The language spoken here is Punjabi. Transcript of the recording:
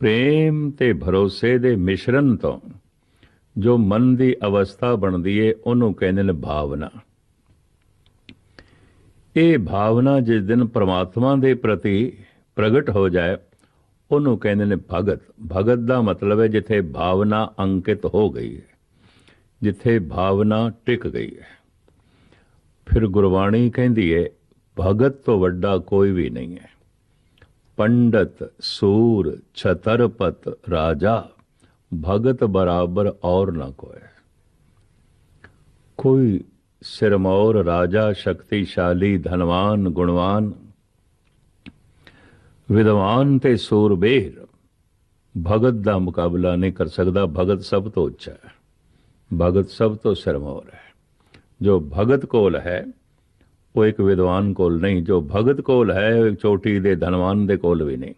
ਪ੍ਰੇਮ ਤੇ ਭਰੋਸੇ ਦੇ ਮਿਸ਼ਰਣ ਤੋਂ ਜੋ ਮਨ ਦੀ ਅਵਸਥਾ ਬਣਦੀ ਏ, ਉਹਨੂੰ ਕਹਿੰਦੇ ਨੇ ਭਾਵਨਾ। ਇਹ ਭਾਵਨਾ ਜਿਸ ਦਿਨ ਪ੍ਰਮਾਤਮਾ ਦੇ ਪ੍ਰਤੀ ਪ੍ਰਗਟ ਹੋ ਜਾਏ, ਉਹਨੂੰ ਕਹਿੰਦੇ ਨੇ ਭਗਤ। ਭਗਤ ਦਾ ਮਤਲਬ ਹੈ ਜਿੱਥੇ ਭਾਵਨਾ ਅੰਕਿਤ ਹੋ ਗਈ ਹੈ, ਜਿੱਥੇ ਭਾਵਨਾ ਟਿਕ ਗਈ ਹੈ। ਫਿਰ ਗੁਰਬਾਣੀ ਕਹਿੰਦੀ ਹੈ ਭਗਤ ਤੋਂ ਵੱਡਾ ਕੋਈ ਵੀ ਨਹੀਂ ਹੈ। ਪੰਡਤ, ਸੂਰ, ਛਤਰਪਤ ਰਾਜਾ, ਭਗਤ ਬਰਾਬਰ ਔਰ ਨਾ ਕੋਈ ਕੋਈ ਸਿਰਮੌਰ ਰਾਜਾ ਸ਼ਕਤੀਸ਼ਾਲੀ, ਧਨਵਾਨ, ਗੁਣਵਾਨ, ਵਿਦਵਾਨ ਤੇ ਸੂਰਬੇਰ, ਭਗਤ ਦਾ ਮੁਕਾਬਲਾ ਨਹੀਂ ਕਰ ਸਕਦਾ। ਭਗਤ ਸਭ ਤੋਂ ਉੱਚਾ ਹੈ। ਭਗਤ ਸਭ ਤੋਂ ਸਿਰਮੌਰ ਹੈ। ਜੋ ਭਗਤ ਕੋਲ ਹੈ ਉਹ ਇੱਕ ਵਿਦਵਾਨ ਕੋਲ ਨਹੀਂ, ਜੋ ਭਗਤ ਕੋਲ ਹੈ ਇੱਕ ਚੋਟੀ ਦੇ ਧਨਵਾਨ ਦੇ ਕੋਲ ਵੀ ਨਹੀਂ।